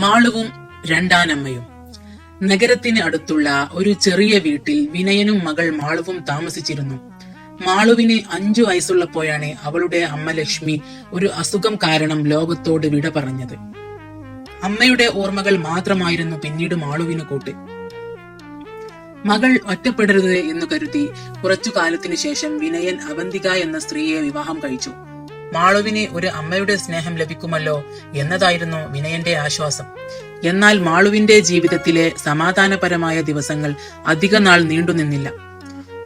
മാളുവും രണ്ടാനമ്മയും. നഗരത്തിന് അടുത്തുള്ള ഒരു ചെറിയ വീട്ടിൽ വിനയനും മകൾ മാളുവും താമസിച്ചിരുന്നു. മാളുവിന് അഞ്ചു വയസ്സുള്ളപ്പോഴാണ് അവളുടെ അമ്മ ലക്ഷ്മി ഒരു അസുഖം കാരണം ലോകത്തോട് വിട പറഞ്ഞത്. അമ്മയുടെ ഓർമ്മകൾ മാത്രമായിരുന്നു പിന്നീട് മാളുവിന് കൂട്ട്. മകൾ ഒറ്റപ്പെടരുത് എന്ന് കരുതി കുറച്ചു കാലത്തിനു ശേഷം വിനയൻ അവന്തിക എന്ന സ്ത്രീയെ വിവാഹം കഴിച്ചു. മാളുവിന് ഒരു അമ്മയുടെ സ്നേഹം ലഭിക്കുമല്ലോ എന്നതായിരുന്നു വിനയന്റെ ആശ്വാസം. എന്നാൽ മാളുവിന്റെ ജീവിതത്തിലെ സമാധാനപരമായ ദിവസങ്ങൾ അധിക നാൾ നീണ്ടുനിന്നില്ല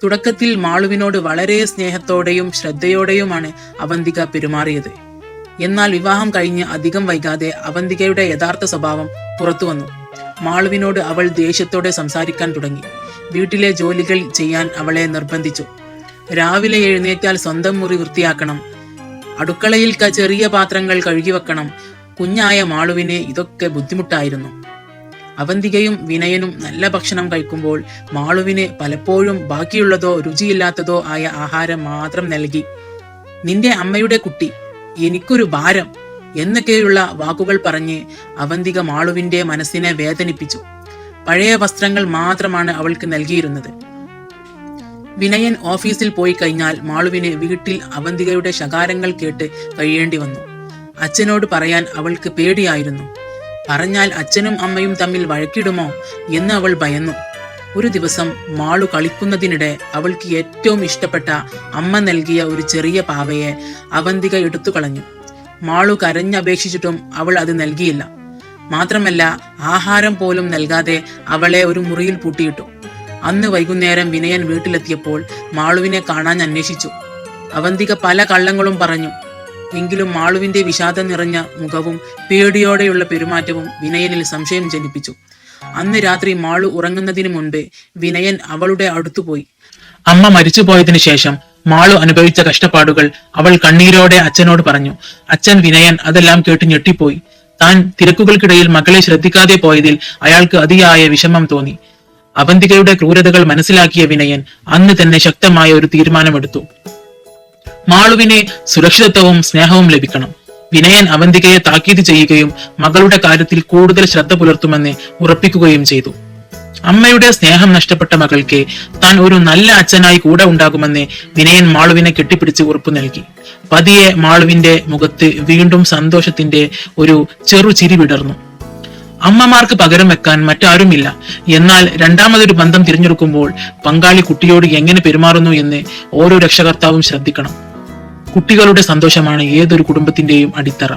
തുടക്കത്തിൽ മാളുവിനോട് വളരെ സ്നേഹത്തോടെയും ശ്രദ്ധയോടെയുമാണ് അവന്തിക പെരുമാറിയത്. എന്നാൽ വിവാഹം കഴിഞ്ഞ് അധികം വൈകാതെ അവന്തികയുടെ യഥാർത്ഥ സ്വഭാവം പുറത്തു വന്നു. മാളുവിനോട് അവൾ ദേഷ്യത്തോടെ സംസാരിക്കാൻ തുടങ്ങി. വീട്ടിലെ ജോലികൾ ചെയ്യാൻ അവളെ നിർബന്ധിച്ചു. രാവിലെ എഴുന്നേറ്റാൽ സ്വന്തം മുറി വൃത്തിയാക്കണം അടുക്കളയിൽ ചെറിയ പാത്രങ്ങൾ കഴുകി വെക്കണം. കുഞ്ഞായ മാളുവിന് ഇതൊക്കെ ബുദ്ധിമുട്ടായിരുന്നു. അവന്തികയും വിനയനും നല്ല ഭക്ഷണം കഴിക്കുമ്പോൾ മാളുവിന് പലപ്പോഴും ബാക്കിയുള്ളതോ രുചിയില്ലാത്തതോ ആയ ആഹാരം മാത്രം നൽകി. നിന്റെ അമ്മയുടെ കുട്ടി എനിക്കൊരു ഭാരം എന്നൊക്കെയുള്ള വാക്കുകൾ പറഞ്ഞ് അവന്തിക മാളുവിന്റെ മനസ്സിനെ വേദനിപ്പിച്ചു. പഴയ വസ്ത്രങ്ങൾ മാത്രമാണ് അവൾക്ക് നൽകിയിരുന്നത്. വിനയൻ ഓഫീസിൽ പോയി കഴിഞ്ഞാൽ മാളുവിനെ വീട്ടിൽ അവന്തികയുടെ ശകാരങ്ങൾ കേട്ട് കഴിയേണ്ടി വന്നു. അച്ഛനോട് പറയാൻ അവൾക്ക് പേടിയായിരുന്നു. പറഞ്ഞാൽ അച്ഛനും അമ്മയും തമ്മിൽ വഴക്കിടുമോ എന്ന് അവൾ ഭയന്നു. ഒരു ദിവസം മാളു കളിക്കുന്നതിനിടെ അവൾക്ക് ഏറ്റവും ഇഷ്ടപ്പെട്ട അമ്മ നൽകിയ ഒരു ചെറിയ പാവയെ അവന്തിക എടുത്തു കളഞ്ഞു. മാളു കരഞ്ഞപേക്ഷിച്ചിട്ടും അവൾ അത് നൽകിയില്ല. മാത്രമല്ല ആഹാരം പോലും നൽകാതെ അവളെ ഒരു മുറിയിൽ പൂട്ടിയിട്ടു. അന്ന് വൈകുന്നേരം വിനയൻ വീട്ടിലെത്തിയപ്പോൾ മാളുവിനെ കാണാൻ അന്വേഷിച്ചു. അവന്തിക പല കള്ളങ്ങളും പറഞ്ഞു. എങ്കിലും മാളുവിന്റെ വിഷാദം നിറഞ്ഞ മുഖവും പേടിയോടെയുള്ള പെരുമാറ്റവും വിനയനിൽ സംശയം ജനിപ്പിച്ചു. അന്ന് രാത്രി മാളു ഉറങ്ങുന്നതിന് മുൻപ് വിനയൻ അവളുടെ അടുത്തുപോയി. അമ്മ മരിച്ചുപോയതിനു ശേഷം മാളു അനുഭവിച്ച കഷ്ടപ്പാടുകൾ അവൾ കണ്ണീരോടെ അച്ഛനോട് പറഞ്ഞു. അച്ഛൻ വിനയൻ അതെല്ലാം കേട്ട് ഞെട്ടിപ്പോയി. താൻ തിരക്കുകൾക്കിടയിൽ മകളെ ശ്രദ്ധിക്കാതെ പോയതിൽ അയാൾക്ക് അതിയായ വിഷമം തോന്നി. അവന്തികയുടെ ക്രൂരതകൾ മനസ്സിലാക്കിയ വിനയൻ അന്ന് തന്നെ ശക്തമായ ഒരു തീരുമാനമെടുത്തു. മാളുവിനെ സുരക്ഷിതത്വവും സ്നേഹവും ലഭിക്കണം. വിനയൻ അവന്തികയെ താക്കീത് ചെയ്യുകയും മകളുടെ കാര്യത്തിൽ കൂടുതൽ ശ്രദ്ധ പുലർത്തുമെന്ന് ഉറപ്പിക്കുകയും ചെയ്തു. അമ്മയുടെ സ്നേഹം നഷ്ടപ്പെട്ട മകൾക്ക് താൻ ഒരു നല്ല അച്ഛനായി കൂടെ ഉണ്ടാകുമെന്ന് വിനയൻ മാളുവിനെ കെട്ടിപ്പിടിച്ച് ഉറപ്പു നൽകി. പതിയെ മാളുവിന്റെ മുഖത്ത് വീണ്ടും സന്തോഷത്തിന്റെ ഒരു ചെറു ചിരി വിടർന്നു. അമ്മമാർക്ക് പകരം വെക്കാൻ മറ്റാരുമില്ല. എന്നാൽ രണ്ടാമതൊരു ബന്ധം തിരഞ്ഞെടുക്കുമ്പോൾ പങ്കാളി കുട്ടിയോട് എങ്ങനെ പെരുമാറുന്നു എന്ന് ഓരോ രക്ഷകർത്താവും ശ്രദ്ധിക്കണം. കുട്ടികളുടെ സന്തോഷമാണ് ഏതൊരു കുടുംബത്തിന്റെയും അടിത്തറ.